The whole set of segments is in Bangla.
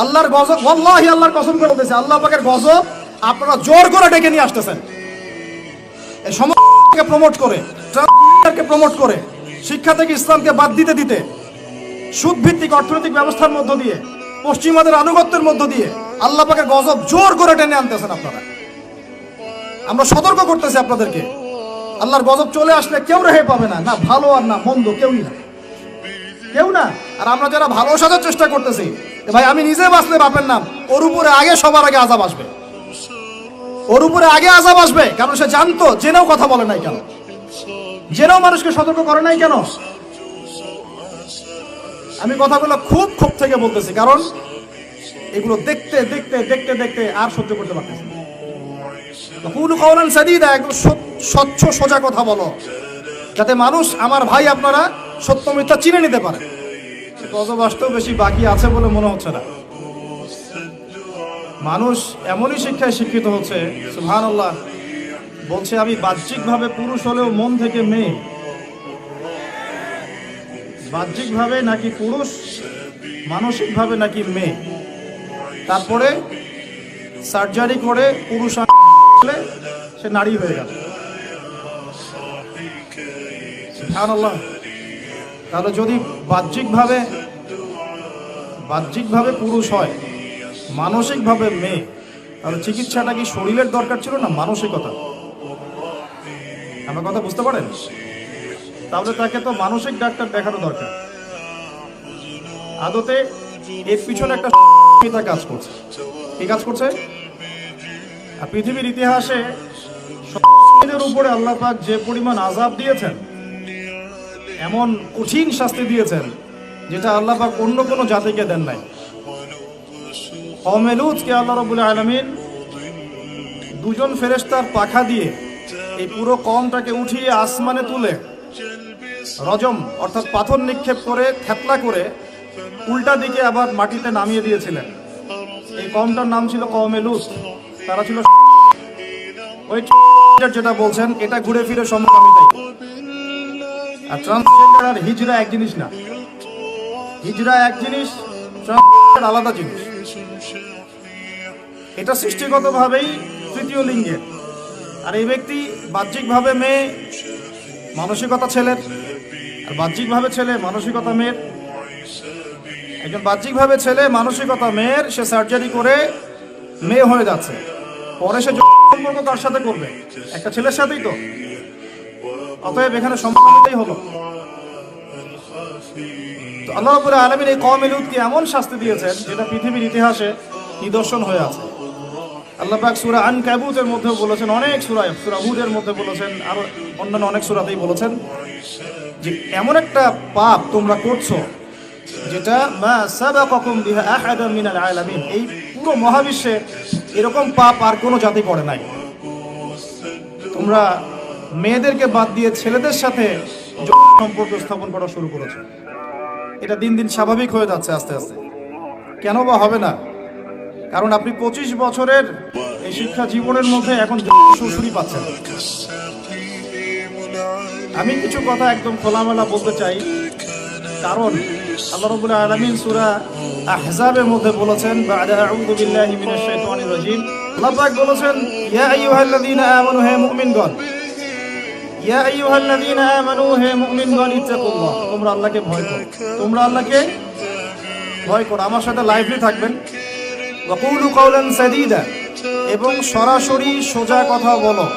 আল্লাহর গজব, ওয়াল্লাহি আল্লাহর কসম করে বলতেছে, আল্লাহ পাকের গজব আপনারা জোর করে ডেকে নিয়ে আসতেছেন। এই সমাজকে প্রমোট করে ট্রান্সকে প্রমোট করে, শিক্ষা থেকে ইসলামকে বাদ দিতে দিতে সুদ ভিত্তিক অর্থনৈতিক ব্যবস্থার মধ্য দিয়ে, পশ্চিমাদের আনুগত্যের মধ্য দিয়ে আল্লাহ পাকের গজব জোর করে টেনে আনতেছেন আপনারা। আমরা সতর্ক করতেছি আপনাদেরকে, আল্লাহর গজব চলে আসলে কেউ রেহে পাবে না। না, ভালো আর না মন্দ, কেউই না। কেউ না। আর আমরা যারা ভালো সাজার চেষ্টা করতেছি ভাই, আমি নিজে বাঁচলে বাপের নাম। ওর উপরে আগে, সবার আগে আজাব আসবে। ওর উপরে আগে আজাব আসবে, কারণ সে জানতো, জেনেও কথা বলে নাই কেন। জেনেও মানুষকে সতর্ক করে নাই কেন? আমি কথাগুলো খুব খুব থেকে বলতেছি, কারণ এগুলো দেখতে দেখতে দেখতে দেখতে আর সহ্য করতে পারতেছি। কুলু কওলান সাদিদা, একদম স্বচ্ছ, সোজা কথা বলো। যাতে মানুষ, আমার ভাই আপনারা সত্য মিথ্যা চিনে নিতে পারে। গজব বেশি বাকি আছে বলে মনে হচ্ছে না। মানুষ এমনই শিক্ষায় শিক্ষিত হচ্ছে সুহান আল্লাহ বলছে, আমি বাহ্যিকভাবে পুরুষ হলেও মন থেকে মেয়ে। বাহ্যিকভাবে নাকি পুরুষ, মানসিকভাবে নাকি মেয়ে? তারপরে সার্জারি করে পুরুষ সে নারী হয়ে গেল। তাহলে যদি বাহ্যিকভাবে বাহ্যিকভাবে পুরুষ হয়, মানসিকভাবে মেয়ে। তাহলে চিকিৎসাটা কি শরীরের দরকার ছিল না মানসিকতা? আমার কথা বুঝতে পারেন? তাহলে তাকে তো মানসিক ডাক্তার দেখানো দরকার। আদতে এর পিছনে একটা কাজ করছে। কি কাজ করছে? আর পৃথিবীর ইতিহাসে উপরে আল্লাহ যে পরিমাণ আজাব দিয়েছেন, এমন কঠিন শাস্তি দিয়েছেন যেটা আল্লাহ পাক অন্য কোনো জাতিকে দেন নাই। কমেলুদকে আল্লাহ রবুল আলমিন দুজন ফেরেস্তার পাখা দিয়ে এই পুরো কমটাকে উঠিয়ে আসমানে তুলে রজম অর্থাৎ পাথর নিক্ষেপ করে, থেতলা করে উল্টা দিকে আবার মাটিতে নামিয়ে দিয়েছিলেন। এই কমটার নাম ছিল কমেলুত তারা ছিল ওই যেটা বলছেন, এটা ঘুরে ফিরে সমকামিতাই আর ট্রান্সজেন্ডার আর হিজরা এক জিনিস না। হিজরা এক জিনিস আলাদা জিনিস। এটা সৃষ্টিগতভাবেই তৃতীয় লিঙ্গের। আর এই ব্যক্তি বাহ্যিকভাবে মেয়ে, মানসিকতা ছেলের। আর বাহ্যিকভাবে ছেলে, মানসিকতা মেয়ের। একজন বাহ্যিকভাবে ছেলে, মানসিকতা মেয়ের, সে সার্জারি করে মেয়ে হয়ে যাচ্ছে। পরে সে সম্পর্ক কার সাথে করবে? একটা ছেলের সাথেই তো। অতএব এখানে সম্পর্কটাই হলো। তো আল্লাহ রাব্বুল আলামিন এই কওম লুতকে এমন শাস্তি দিয়েছেন যেটা পৃথিবীর ইতিহাসে নিদর্শন হয়ে আছে। আল্লাহ পাক সূরা আনকাবুতের মধ্যে বলেছেন, অনেক সূরা সূরা হুদের মধ্যে বলেছেন, আর অন্যান্য অনেক সূরাতেই বলেছেন যে এমন একটা পাপ তোমরা করছ যেটা মা সাবাকাকুম বিহা আহাদা মিনাল আলামিন। এই পুরো মহাবিশ্বে এরকম পাপ আর কোনো জাতি করে নাই। তোমরা মেয়েদেরকে বাদ দিয়ে ছেলেদের সাথে সম্পর্ক স্থাপন করা শুরু করেছে। এটা দিন দিন স্বাভাবিক হয়ে যাচ্ছে আস্তে আস্তে। কেন বা হবে না? কারণ আপনি পঁচিশ বছরের এই শিক্ষা জীবনের মধ্যে এখন সুশুরি পাচ্ছেন। আমি কিছু কথা একদম খোলামেলা বলতে চাই। কারণ আল্লাহ রাব্বুল আলামিন সূরা আহজাবের মধ্যে বলেছেন বলেছেন হে ইয়া আইয়ুহাল্লাযীনা আমানু, হে মুমিনগণ, ইত্তাকুল্লাহ। তোমরা আল্লাহকে ভয় করো। তোমরা আল্লাহকে ভয় করো। আমার সাথে লাইভলি থাকবেন। ওয়াকুলু কাওলান সাদীদা। এবং সরাসরি সোজা কথা বলো।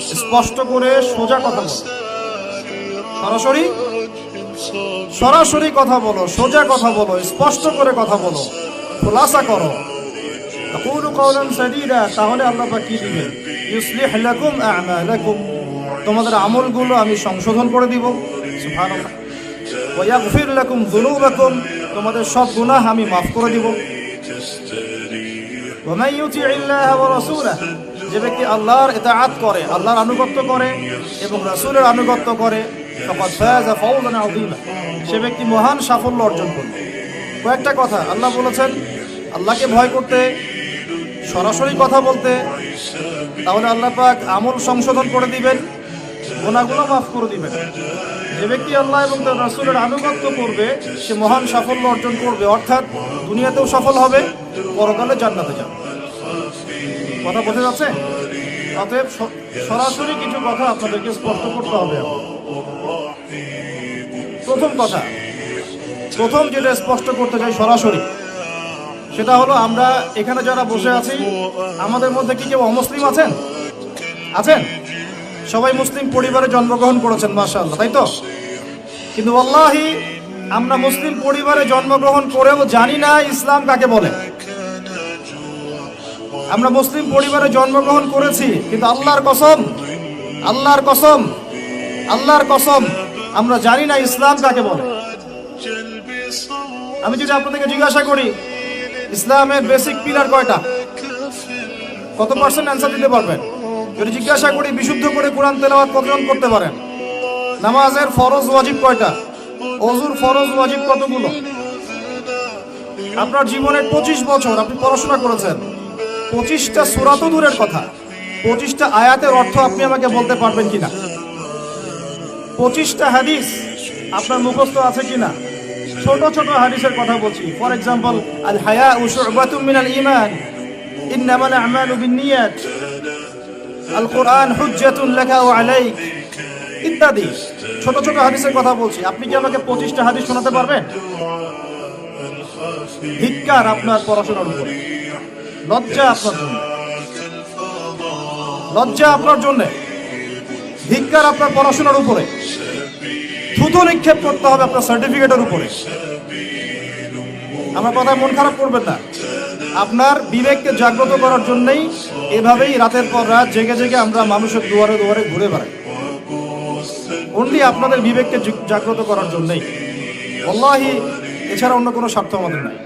স্পষ্ট করে সোজা কথা বলো। সরাসরি? সরাসরি কথা বলো। সোজা কথা বলো। স্পষ্ট করে কথা বলো। খোলাসা করো। তাহলে আল্লাহ কি দিবেন? ইউসলিহ লাকুম আ'মালাকুম। তোমাদের আমলগুলো আমি সংশোধন করে দিব। সুবহানাল্লাহ। ওয়া ইয়াগফির লাকুম যুনুবাকুম, তোমাদের সব গুনাহ আমি মাফ করে দিব। যে ব্যক্তি আল্লাহর এটা ইতাআত করে, আল্লাহর আনুগত্য করে এবং রাসূলের আনুগত্য করে সে ব্যক্তি মহান সাফল্য অর্জন করবে। কয়েকটা কথা, আল্লাহ বলেছেন, আল্লাহকে ভয় করতে, সরাসরি কথা বলতে, তাহলে আল্লাহ পাক আমল সংশোধন করে দিবেন। গোনাগুলো মাফ করে দিবেন। যে ব্যক্তি আল্লাহ এবং তার রাসূলের আনুগত্য করবে, সে মহান সাফল্য অর্জন করবে, অর্থাৎ দুনিয়াতেও সফল হবে, পরকালে জান্নাতে যাবে। কথা বোঝা যাচ্ছে? অতএব সরাসরি কিছু কথা আপনাদেরকে স্পষ্ট করতে হবে। প্রথম কথা, প্রথম যেটা স্পষ্ট করতে চাই সরাসরি, সেটা হলো আমরা এখানে যারা বসে আছি, আমাদের মধ্যে কি কেউ অমুসলিম আছেন? আছেন? সবাই মুসলিম পরিবারে জন্মগ্রহণ করেছেন, মাশাআল্লাহ, তাই তো? কিন্তু আল্লাহি আমরা মুসলিম পরিবারে জন্মগ্রহণ করেও জানি না ইসলাম কাকে বলে। আমরা মুসলিম পরিবারে জন্মগ্রহণ করেছি, কিন্তু আল্লাহর কসম আল্লাহর কসম আল্লাহর কসম, আমরা জানি না ইসলাম কাকে বলে। আমি যদি আপনাদেরকে জিজ্ঞাসা করি, ইসলামের বেসিক পিলার কয়টা? কত পার্সেন্ট অ্যান্সার দিতে পারবেন? যদি জিজ্ঞাসা করি, বিশুদ্ধ করে কোরআন তেলাওয়াত কতজন করতে পারেন? নামাজের ফরজ ওয়াজিব কয়টা? অজুর ফরজ ওয়াজিব কতগুলো? আপনার জীবনের পঁচিশ বছর, আপনি পড়াশোনা করেছেন। পঁচিশটা সুরা দূরের কথা। পঁচিশটা আয়াতের অর্থ আপনি আমাকে বলতে পারবেন কিনা? পঁচিশটা হাদিস আপনার মুখস্থ আছে কিনা? ছোট ছোট হাদিসের কথা বলছি। ফর এক্সাম্পল আল হায়া উশুবাতুম মিনাল ঈমান। ইন্নামাল আমালু বিন্নিয়াত আল কোরআন লাকা ওয়া আলাইক ইত্যাদি। ছোট ছোট হাদিসের কথা বলছি। আপনি কি আমাকে পঁচিশটা হাদিস শোনাতে পারবেন? ধিক্কার আপনার পড়াশোনার উপরে। লজ্জা আপনার জন্য। লজ্জা আপনার জন্য। ধিক্কার আপনার পড়াশোনার উপরে। থুতো নিক্ষেপ করতে হবে আপনার সার্টিফিকেটের উপরে। আমার কথা মন খারাপ করবেন না। আপনার বিবেককে জাগ্রত করার জন্যই এভাবেই রাতের পর রাত জেগে জেগে আমরা মানুষের দুয়ারে দুয়ারে ঘুরে বেড়াই। অনলি আপনাদের বিবেককে জাগ্রত করার জন্যই। অল্লাহি এছাড়া অন্য কোনো স্বার্থ আমাদের নাই।